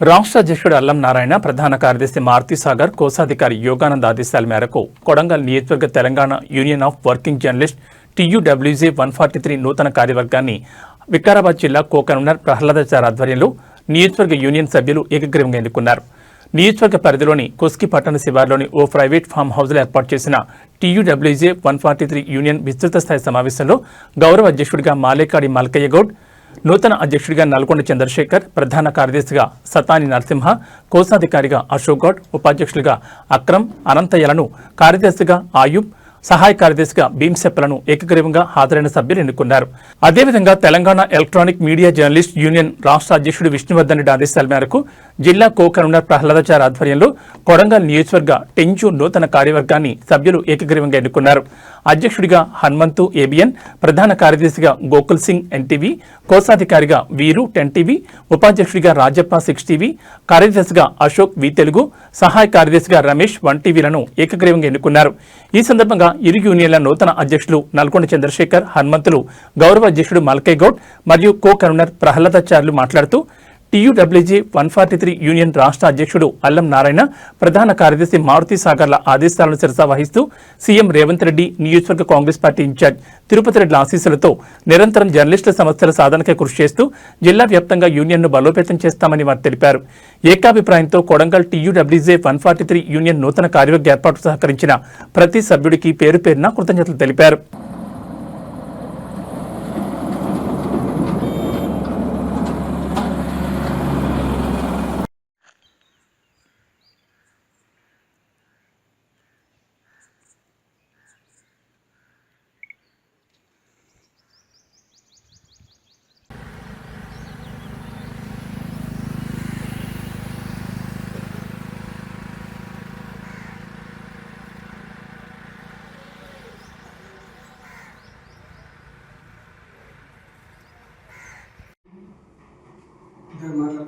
రాష్ట్ర అధ్యక్షుడు అల్లం నారాయణ ప్రధాన కార్యదర్శి మారుతి సాగర్ కోశాధికారి యోగానంద్ ఆదేశాల మేరకు కొడంగల్ నియోజకవర్గ Telangana union of working journalist TUWJ one forty three నూతన కార్యవర్గాన్ని వికారాబాద్ జిల్లా కోకన్వీనర్ ప్రహ్లాదాచార్ ఆధ్వర్యంలో నియోజకవర్గ యూనియన్ సభ్యులు ఏకగ్రీవంగా ఎన్నుకున్నారు. నియోజకవర్గ పరిధిలోని కొస్కి పట్టణ శివార్లోని ఓ ప్రైవేట్ ఫామ్ హౌస్లో ఏర్పాటు చేసిన TUWJ one forty three union విస్తృత స్థాయి సమావేశంలో గౌరవ అధ్యక్షుడిగా మాలేకాడి మల్కయ్య గౌడ్ నూతన అధ్యక్షుడిగా నల్గొండ చంద్రశేఖర్ ప్రధాన కార్యదర్శిగా సతాని నరసింహ కోశాధికారిగా అశోక్ గౌడ్ ఉపాధ్యక్షులుగా అక్రమ్ అనంతయ్యలను కార్యదర్శిగా ఆయుబ్ సహాయ కార్యదర్శిగా భీమ్సెప్పలను ఏకగ్రీవంగా హాజరైన సభ్యులు ఎన్నుకున్నారు. అదేవిధంగా Telangana electronic media journalist union రాష్ట్ర అధ్యక్షుడు విష్ణువర్ధన్ రెడ్డి ఆదేశాల మేరకు జిల్లా కో కన్వీనర్ ప్రహ్లాదాచార్ ఆధ్వర్యంలో కొడంగల్ నియోజకవర్గ టెంచు నూతన కార్యవర్గాన్ని సభ్యులు ఏకగ్రీవంగా ఎన్నుకున్నారు. అధ్యక్షుడిగా హనుమంతు ఏబిఎన్ ప్రధాన కార్యదర్శిగా గోకుల్ సింగ్ ఎన్టీవీ కోశాధికారిగా వీరు టెన్ టీవీ ఉపాధ్యక్షుడిగా రాజప్ప సిక్స్ టీవీ కార్యదర్శిగా అశోక్ వి తెలుగు సహాయ కార్యదర్శిగా రమేష్ వన్ టీవీలను ఏకగ్రీవంగా ఎన్నుకున్నారు. ఈ సందర్భంగా ఇరు యూనియన్ల నూతన అధ్యక్షులు నల్గొండ చంద్రశేఖర్ హనుమంతులు గౌరవ అధ్యక్షుడు మల్కయ్ గౌడ్ మరియు కో కన్వీనర్ ప్రహ్లాదాచార్యులు మాట్లాడుతూ TUWJ one forty three union రాష్ట్ర అధ్యక్షుడు అల్లం నారాయణ ప్రధాన కార్యదర్శి మారుతి సాగర్ల ఆదేశాలను శిరసా వహిస్తూ సీఎం రేవంత్ రెడ్డి నియోజకవర్గ Congress party incharge Tirupati Reddy ఆశీస్సులతో నిరంతరం జర్నలిస్టుల సమస్యల సాధనకే కృషి చేస్తూ జిల్లా వ్యాప్తంగా యూనియన్ను బలోపేతం చేస్తామని వారు తెలిపారు. ఏకాభిప్రాయంతో Kodangal TUWJ one forty three union నూతన కార్యవర్గ ఏర్పాటు సహకరించిన ప్రతి సభ్యుడికి పేరు పేరున కృతజ్ఞతలు తెలిపారు.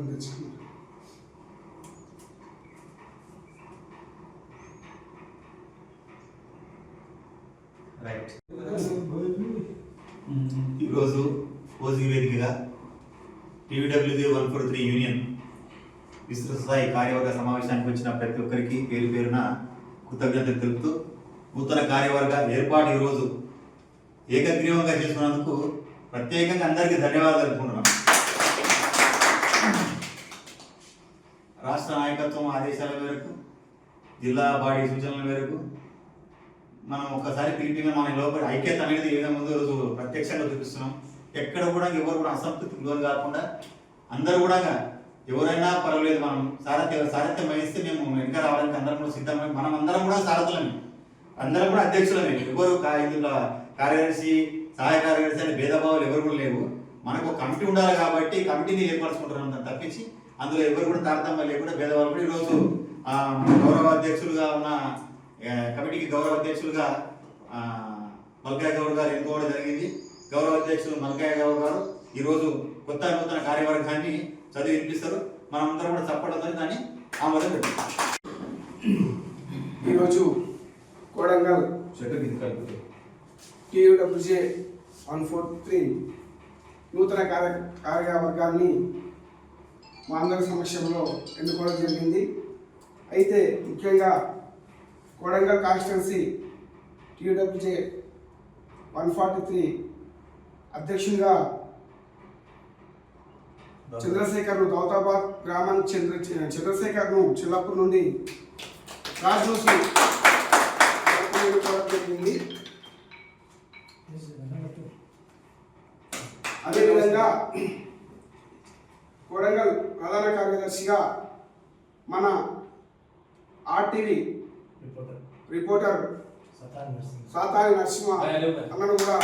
మాట్లాడుకుని తెచ్చుకున్నారు రైట్ ఈరోజు ఓజీ వేదికగా TUWJ one four three union విస్తృత స్థాయి కార్యవర్గ సమావేశానికి వచ్చిన ప్రతి ఒక్కరికి పేరు పేరున కృతజ్ఞతలు తెలుపుతూ నూతన కార్యవర్గ ఏర్పాటు ఈరోజు ఏకగ్రీవంగా చేసుకున్నందుకు ప్రత్యేకంగా అందరికీ ధన్యవాదాలు తెలుపుకుంటున్నాం. రాష్ట్ర నాయకత్వం ఆదేశాల మేరకు జిల్లా బాడీ సూచనల మేరకు మనం ఒకసారి పిలిపిన మన లోపల ఐక్యత అనేది ఏ విధంగా ముందు రోజు ప్రత్యక్షంగా చూపిస్తున్నాం. ఎక్కడ కూడా ఎవరు కూడా అసంతృప్తికి లోను కాకుండా అందరూ కూడా ఎవరైనా పర్వాలేదు మనం సారథ్య సారథ్యం వహిస్తే మేము వెనక రావడానికి అందరం కూడా సిద్ధమే. మనం అందరం కూడా సారథులమే. అందరం కూడా అధ్యక్షులమే. ఎవరు ఇందులో కార్యదర్శి సహాయ కార్యదర్శి అనే భేదభావాలు ఎవరు కూడా లేవు. మనకు ఒక కమిటీ ఉండాలి కాబట్టి కమిటీని ఏర్పరచుకుంటున్నాం తప్పించి అందులో ఎవరు కూడా తారతమ్యం లేకుండా భేదభావాలు కూడా ఈరోజు ఆ, గౌరవ అధ్యక్షులుగా ఉన్న కమిటీకి గౌరవ అధ్యక్షులుగా ఆ, మల్కాయ గౌడ్ గారు ఎన్నుకోవడం జరిగింది. గౌరవ అధ్యక్షులు మల్కాయ గౌడ్ గారు ఈరోజు కొత్త నూతన కార్యవర్గాన్ని చదివి వినిపిస్తారు. మనం అందరం కూడా చప్పడంతో దాన్ని ఆమోదం పెట్టాం ఈరోజు Kodangal TUWJ one four three నూతన కార్య కార్యవర్గాన్ని మా అందరి సమక్షంలో ఎన్నుకోవడం జరిగింది. అయితే ముఖ్యంగా Kodangal constituency TWJ one forty three అధ్యక్షునిగా చంద్రశేఖర్ను గౌతాబాద్ గ్రామానికి చంద్ర చంద్రశేఖర్ను చిల్లప్పటి నుండి రాజోసు ఎన్నుకోవడం జరిగింది అదేవిధంగా కొడంగల్ ప్రధాన కార్యదర్శిగా మన ఆర్టీవీ రిపోర్టర్ సాతారి నరసింహ. అన్నను కూడా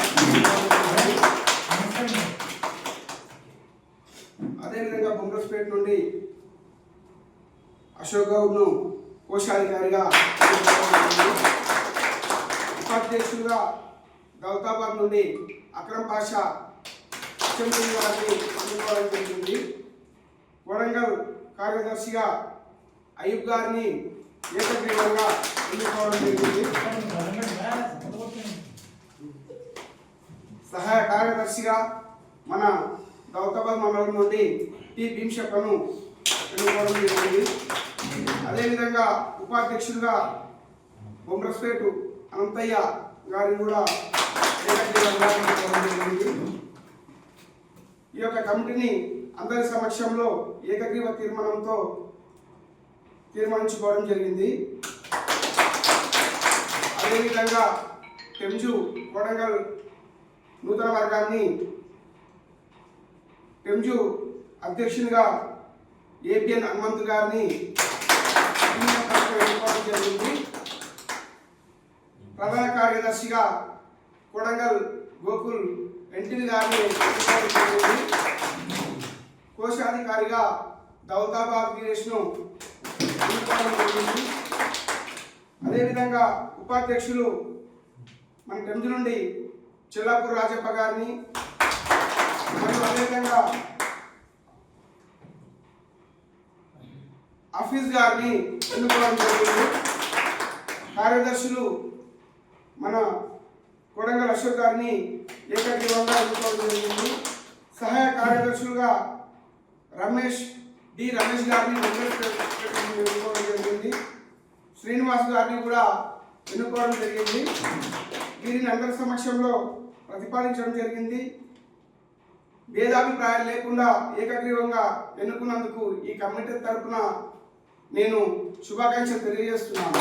అదేవిధంగా బొమ్మస్పేట నుండి అశోక్ గౌడ్ను కోశాధికారిగా ఉపాధ్యక్షులుగా దౌతాబాద్ నుండి అక్రమ్ పాషా అసెంబ్లీ వారిని ఎన్నుకోవడం జరిగింది. వరంగల్ కార్యదర్శిగా అయ్యూబ్ గారిని ఏకగ్రీవంగా ఎన్నుకోవడం జరిగింది. సహాయ కార్యదర్శిగా మన దౌతాబాద్ మండలం నుండి టి భీమ్షప్పను ఎన్నుకోవడం ఎన్నుకోవడం జరిగింది. అదేవిధంగా ఉపాధ్యక్షులుగా బొమ్రస్పేటు అనంతయ్య గారిని కూడా ఏకగ్రీవంగా ఎన్నుకోవడం జరిగింది. ఈ యొక్క కమిటీని అందరి సమక్షంలో ఏకగ్రీవ తీర్మానంతో తీర్మానించుకోవడం జరిగింది. అదేవిధంగా టెంజు కొడంగల్ నూతన వర్గాన్ని టెంజు అధ్యక్షునిగా ఏపీఎన్ హనుమంత్ గారిని ఎన్నుకోవడం జరిగింది. ప్రధాన కార్యదర్శిగా కొడంగల్ గోకుల్ ఎన్టీవీ గారిని జరిగింది. కోశాధికారిగా దౌతాబాద్ గిరీష్ను జరిగింది అదేవిధంగా ఉపాధ్యక్షులు మన టెంజు నుండి చెల్లాపూర్ రాజప్ప గారిని మరియు అదేవిధంగా ఆఫీస్ గారిని ఎన్నుకోవడం జరిగింది. కార్యదర్శులు మన కొడంగల్ అశోక్ గారిని ఏకగ్రీవంగా ఎన్నుకోవడం జరిగింది. సహాయ కార్యదర్శులుగా రమేష్ డి రమేష్ గారిని ఎన్నుకోవడం జరిగింది. శ్రీనివాస్ గారిని కూడా ఎన్నుకోవడం జరిగింది. వీరిని అందరి సమక్షంలో ప్రతిపాదించడం జరిగింది. భేదాభిప్రాయాలు లేకుండా ఏకగ్రీవంగా ఎన్నుకున్నందుకు ఈ కమిటీ తరపున నేను శుభాకాంక్షలు తెలియజేస్తున్నాను.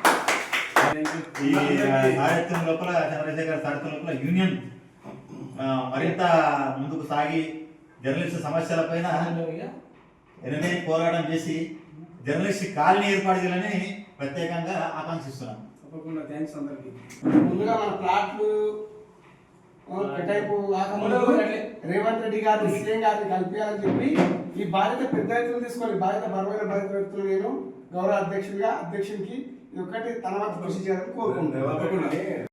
ఈ సాహిత్యం లోపల చంద్రశేఖర్ సాహిత్యం లోపల యూనియన్ మరింత ముందుకు సాగి జర్నలిస్ట్ సమస్యల పైన ఎననే పోరాటం చేసి జర్నలిస్ట్ కాలనీ ఏర్పాటు చేయాలని ప్రత్యేకంగా ఆకాంక్షిస్తున్నాం. తప్పకుండా. థ్యాంక్స్ అందరికి. ముందుగా మన ప్లాట్లు కేటాయింపు రేవంత్ రెడ్డి గారిని సీఎం గారిని కల్పించాలని చెప్పి ఈ బాధ్యత పెద్ద ఎత్తున తీసుకొని బాధ్యత బలమైన బాధ్యత పెడుతున్న నేను గౌరవ అధ్యక్షుడిగా అధ్యక్షునికి ఒకటి తన వంతు కృషి చేయాలని కోరుకుంటున్నాను.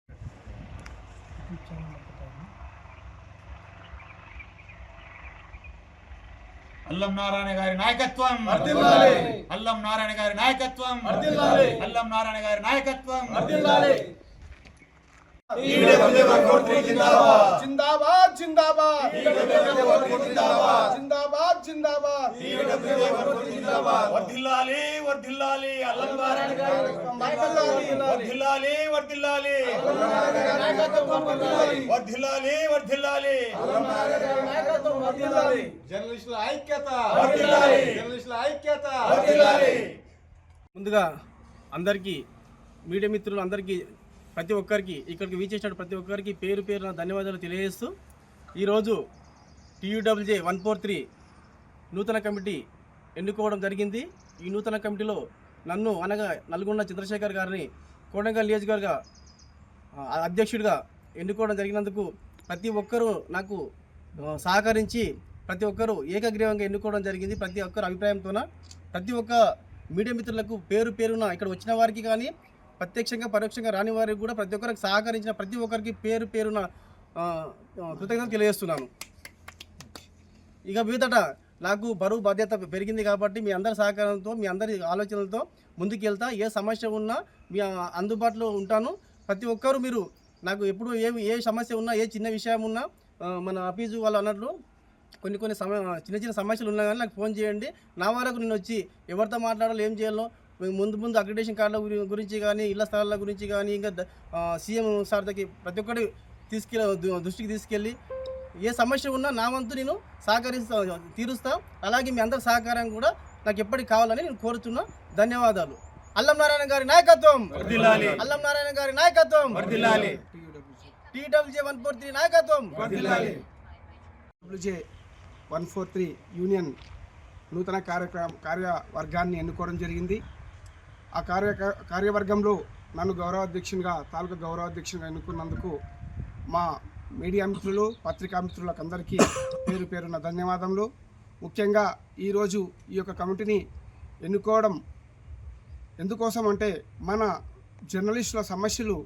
అల్లం నారాయణ గారి నాయకత్వం. అల్లం నారాయణ గారి నాయకత్వం. అల్లం నారాయణ గారి నాయకత్వం. జిందాబాద్. జిందాబాద్ జిందాబాద్. జిందాబాద్. వర్ధిల్లాలి వర్ధిల్లాలి అల్లం వర్ధిల్లాలి వర్ధిల్లాలి. వర్ధిల్లాలి వర్ధిల్లాలి. జర్నలిస్టుల ఐక్యత. వర్ధిల్లాలి. జర్నలిస్టుల ఐక్యత. వర్ధిల్లాలి. ముందుగా అందరికీ మీడియా మిత్రులు అందరికీ ప్రతి ఒక్కరికి ఇక్కడికి వీచేసిన ప్రతి ఒక్కరికి పేరు పేరున ధన్యవాదాలు తెలియజేస్తూ ఈరోజు టీయూడబ్ల్యూజే వన్ ఫోర్ త్రీ నూతన కమిటీ ఎన్నుకోవడం జరిగింది. ఈ నూతన కమిటీలో నన్ను అనగా నల్గొండ చంద్రశేఖర్ గారిని కోడంగల్ నియోజకవర్గ అధ్యక్షుడిగా ఎన్నుకోవడం జరిగినందుకు ప్రతి ఒక్కరూ నాకు సహకరించి ప్రతి ఒక్కరూ ఏకగ్రీవంగా ఎన్నుకోవడం జరిగింది. ప్రతి ఒక్కరు అభిప్రాయంతోన ప్రతి ఒక్క మీడియా మిత్రులకు పేరు పేరున ఇక్కడ వచ్చిన వారికి కానీ ప్రత్యక్షంగా పరోక్షంగా రాని వారికి కూడా ప్రతి ఒక్కరికి సహకరించిన ప్రతి ఒక్కరికి పేరు పేరున కృతజ్ఞతలు తెలియజేస్తున్నాను. ఇక మీదట నాకు బరువు బాధ్యత పెరిగింది కాబట్టి మీ అందరి సహకారంతో మీ అందరి ఆలోచనలతో ముందుకు వెళ్తా ఏ సమస్య ఉన్నా మీ అందుబాటులో ఉంటాను. ప్రతి ఒక్కరు మీరు నాకు ఎప్పుడు ఏ ఏ సమస్య ఉన్నా ఏ చిన్న విషయం ఉన్నా మన అఫీజు వాళ్ళు అన్నట్లు కొన్ని కొన్ని సమ చిన్న చిన్న సమస్యలు ఉన్నా కానీ నాకు ఫోన్ చేయండి. నా వరకు నేను వచ్చి ఎవరితో మాట్లాడాలో ఏం చేయాలో ముందు ముందు అక్రిడేషన్ కార్డుల గురించి కానీ ఇళ్ళ స్థలాల గురించి కానీ ఇంకా సీఎం సార్ దగ్గర ప్రతి ఒక్కటి తీసుకెళ్ళి దృష్టికి తీసుకెళ్ళి ఏ సమస్య ఉన్నా నా వంతు నేను సహకరిస్తా తీరుస్తా. అలాగే మీ అందరి సహకారం కూడా నాకు ఎప్పటికి కావాలని నేను కోరుతున్నా. ధన్యవాదాలు. అల్లం నారాయణ గారి నాయకత్వం. వర్ధిల్లాలి. అల్లం నారాయణ గారి నాయకత్వం. వర్ధిల్లాలి. టీడబ్ల్యూజే వన్ ఫోర్ త్రీ నాయకత్వం. WJ one four three union నూతన కార్యక్రమ కార్యవర్గాన్ని ఎన్నుకోవడం జరిగింది. ఆ కార్య కార్యవర్గంలో నన్ను గౌరవాధ్యక్షునిగా తాలూకా గౌరవాధ్యక్షునిగా ఎన్నుకున్నందుకు మా మీడియా మిత్రులు పత్రికా మిత్రులకు అందరికీ పేరు పేరున ధన్యవాదములు. ముఖ్యంగా ఈరోజు ఈ యొక్క కమిటీని ఎన్నుకోవడం ఎందుకోసం అంటే మన జర్నలిస్టుల సమస్యలు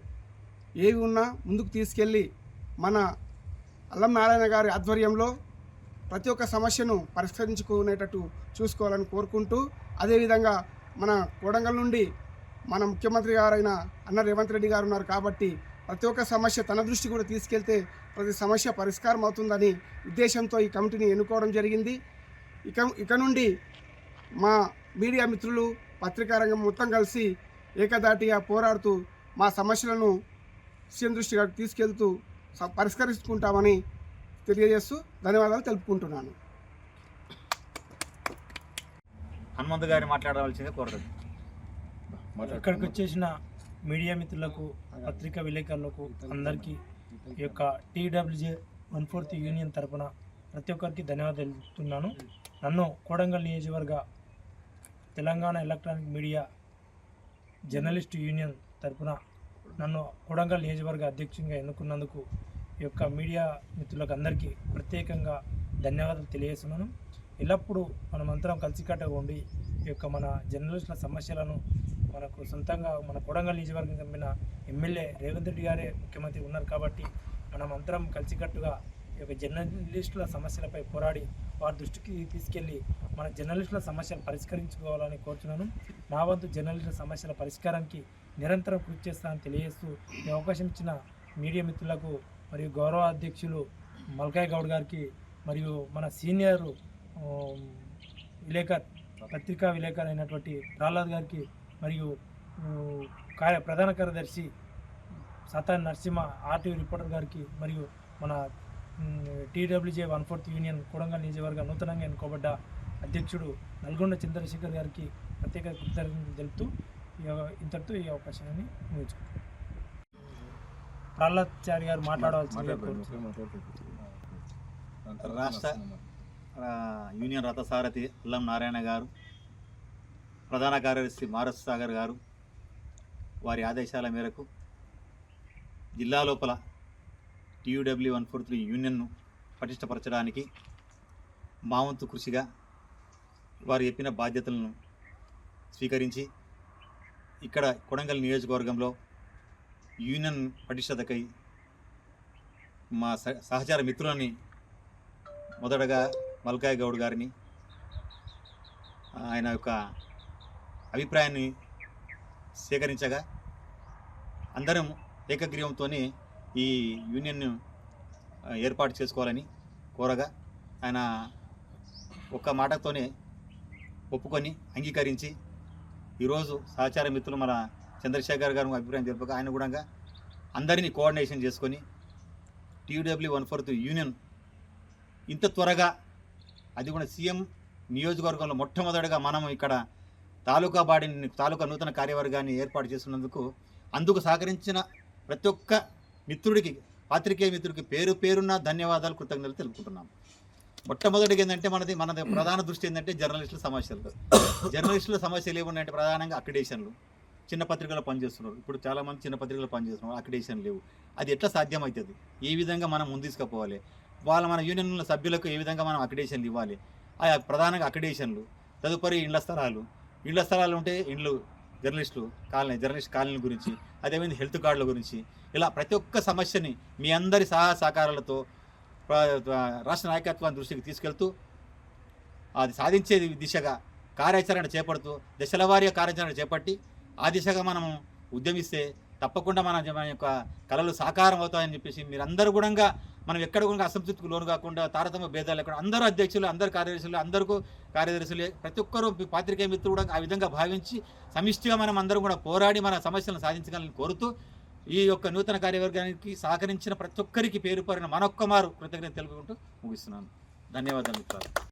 ఏవి ఉన్నా ముందుకు తీసుకెళ్ళి మన అల్లం నారాయణ గారి ఆధ్వర్యంలో ప్రతి ఒక్క సమస్యను పరిష్కరించుకునేటట్టు చూసుకోవాలని కోరుకుంటూ అదేవిధంగా మన కోడంగల్ నుండి మన ముఖ్యమంత్రి గారైన అన్న రేవంత్ రెడ్డి గారు ఉన్నారు కాబట్టి ప్రతి ఒక్క సమస్య తన దృష్టి కూడా తీసుకెళ్తే ప్రతి సమస్య పరిష్కారం అవుతుందని ఉద్దేశంతో ఈ కమిటీని ఎన్నుకోవడం జరిగింది. ఇక ఇక నుండి మా మీడియా మిత్రులు పత్రికా రంగం మొత్తం కలిసి ఏకదాటిగా పోరాడుతూ మా సమస్యలను సీఎం దృష్టిగా తీసుకెళ్తూ పరిష్కరించుకుంటామని తెలియజేస్తూ ధన్యవాదాలు తెలుపుకుంటున్నాను. హనుమంతు గారిని మాట్లాడవలసిందే కోరుతుంది ఇక్కడికి వచ్చేసిన మీడియా మిత్రులకు పత్రికా విలేకరులకు అందరికీ ఈ యొక్క టీడబ్ల్యూజే వన్ ఫోర్త్ యూనియన్ తరపున ప్రతి ఒక్కరికి ధన్యవాదాలు తెలుపుతున్నాను. నన్ను కోడంగల్ నియోజకవర్గ Telangana electronic media journalist union తరపున నన్ను కొడంగల్ నియోజకవర్గ అధ్యక్షునిగా ఎన్నుకున్నందుకు ఈ యొక్క మీడియా మిత్రులకు అందరికీ ప్రత్యేకంగా ధన్యవాదాలు తెలియజేస్తున్నాను. ఎల్లప్పుడూ మనమంతరం కలిసికట్టుగా ఉండి ఈ యొక్క మన జర్నలిస్టుల సమస్యలను మనకు సొంతంగా మన కొడంగల్ నియోజకవర్గం కమ్మిన ఎమ్మెల్యే రేవంత్ రెడ్డి గారే ముఖ్యమంత్రి ఉన్నారు కాబట్టి మనం అందరం కలిసికట్టుగా ఈ యొక్క జర్నలిస్టుల సమస్యలపై పోరాడి వారి దృష్టికి తీసుకెళ్ళి మన జర్నలిస్టుల సమస్యలు పరిష్కరించుకోవాలని కోరుతున్నాను నా వంతు జర్నలిస్టుల సమస్యల పరిష్కారానికి నిరంతరం కృషి చేస్తానని తెలియజేస్తూ ఈ అవకాశం ఇచ్చిన మీడియా మిత్రులకు మరియు గౌరవ అధ్యక్షులు మల్కాయ్ గౌడ్ గారికి మరియు మన సీనియర్ విలేకర్ పత్రికా విలేకరు అయినటువంటి ప్రహ్లాద్ గారికి మరియు కార్య ప్రధాన కార్యదర్శి సతాన్ నరసింహ ఆర్టీవీ రిపోర్టర్ గారికి మరియు మన TWJ one fourth union Kodangal నియోజకవర్గ నూతనంగా ఎన్నుకోబడ్డ అధ్యక్షుడు నల్గొండ చంద్రశేఖర్ గారికి ప్రత్యేక కృతజ్ఞతలు తెలుపుతూ ఇంతటితో ఈ అవకాశాన్ని ముగించుకుంటాం ప్రహ్లాద్ చారి గారు మాట్లాడవలసిందిగా కోరుతున్నాను. రాష్ట్ర యూనియన్ రథసారథి అల్లం నారాయణ గారు ప్రధాన కార్యదర్శి మారస్ సాగర్ గారు వారి ఆదేశాల మేరకు జిల్లా లోపల టీయూడబ్ల్యూ వన్ ఫోర్ త్రీ యూనియన్ను పటిష్టపరచడానికి మావంతు కృషిగా వారు చెప్పిన బాధ్యతలను స్వీకరించి ఇక్కడ కొడంగల్ నియోజకవర్గంలో యూనియన్ పటిష్టతకై మా సహ- సహచార మిత్రులని మొదటగా మల్కాయ్ గౌడ్ గారిని ఆయన యొక్క అభిప్రాయాన్ని సేకరించగా అందరం ఏకగ్రీవంతో ఈ యూనియన్ను ఏర్పాటు చేసుకోవాలని కోరగా ఆయన ఒక్క మాటతోనే ఒప్పుకొని అంగీకరించి ఈరోజు సహచార మిత్రులు మన చంద్రశేఖర్ గారు అభిప్రాయం తెలుపక ఆయన కూడా అందరినీ కోఆర్డినేషన్ చేసుకొని టీడబ్ల్యూ వన్ ఫోర్త్ యూనియన్ ఇంత త్వరగా అది కూడా సీఎం నియోజకవర్గంలో మొట్టమొదటిగా మనం ఇక్కడ తాలూకా బాడీని తాలూకా నూతన కార్యవర్గాన్ని ఏర్పాటు చేస్తున్నందుకు అందుకు సహకరించిన ప్రతి ఒక్క మిత్రుడికి పాత్రికేయ మిత్రుడికి పేరు పేరున్న ధన్యవాదాలు కృతజ్ఞతలు తెలుపుకుంటున్నాం. మొట్టమొదటిగా ఏంటంటే మనది మన ప్రధాన దృష్టి ఏంటంటే జర్నలిస్టుల సమస్యలు. జర్నలిస్టుల సమస్యలు ఏమున్నాయంటే ప్రధానంగా అక్రిడేషన్లు. చిన్న పత్రికలు పనిచేస్తున్నారు. ఇప్పుడు చాలామంది చిన్న పత్రికలు పనిచేస్తున్నారు. అక్రిడేషన్ లేవు. అది ఎట్లా సాధ్యమవుతుంది? ఏ విధంగా మనం ముందు తీసుకుపోవాలి? వాళ్ళ మన యూనియన్ల సభ్యులకు ఏ విధంగా మనం అక్రిడేషన్లు ఇవ్వాలి? ఆ ప్రధానంగా అక్రిడేషన్లు తదుపరి ఇండ్ల స్థలాలు ఇండ్ల స్థలాలు ఉంటే ఇండ్లు జర్నలిస్టులు కాలనీ జర్నలిస్ట్ కాలనీ గురించి అదేవిధంగా హెల్త్ కార్డుల గురించి ఇలా ప్రతి ఒక్క సమస్యని మీ అందరి సహాయ సహకారాలతో రాష్ట్ర నాయకత్వాన్ని దృష్టికి తీసుకెళ్తూ అది సాధించే దిశగా కార్యాచరణ చేపడుతూ దశలవారీ కార్యాచరణ చేపట్టి ఆ దిశగా మనం ఉద్యమిస్తే తప్పకుండా మన మన యొక్క కళలు సాకారం అవుతాయని చెప్పేసి మీరందరూ కూడా మనం ఎక్కడ కూడా అసంతృప్తికి లోను కాకుండా తారతమ్య భేదాలు ఎక్కడ అందరూ అధ్యక్షులు అందరు కార్యదర్శులు అందరికీ కార్యదర్శులు ప్రతి ఒక్కరూ పాత్రికేయ మిత్రులు కూడా ఆ విధంగా భావించి సమిష్టిగా మనం అందరం కూడా పోరాడి మన సమస్యలను సాధించగలని కోరుతూ ఈ యొక్క నూతన కార్యవర్గానికి సహకరించిన ప్రతి ఒక్కరికి పేరు పరిన మనొక్క మారు కృతజ్ఞత తెలుపుకుంటూ ముగిస్తున్నాను. ధన్యవాదాలు మిత్రులు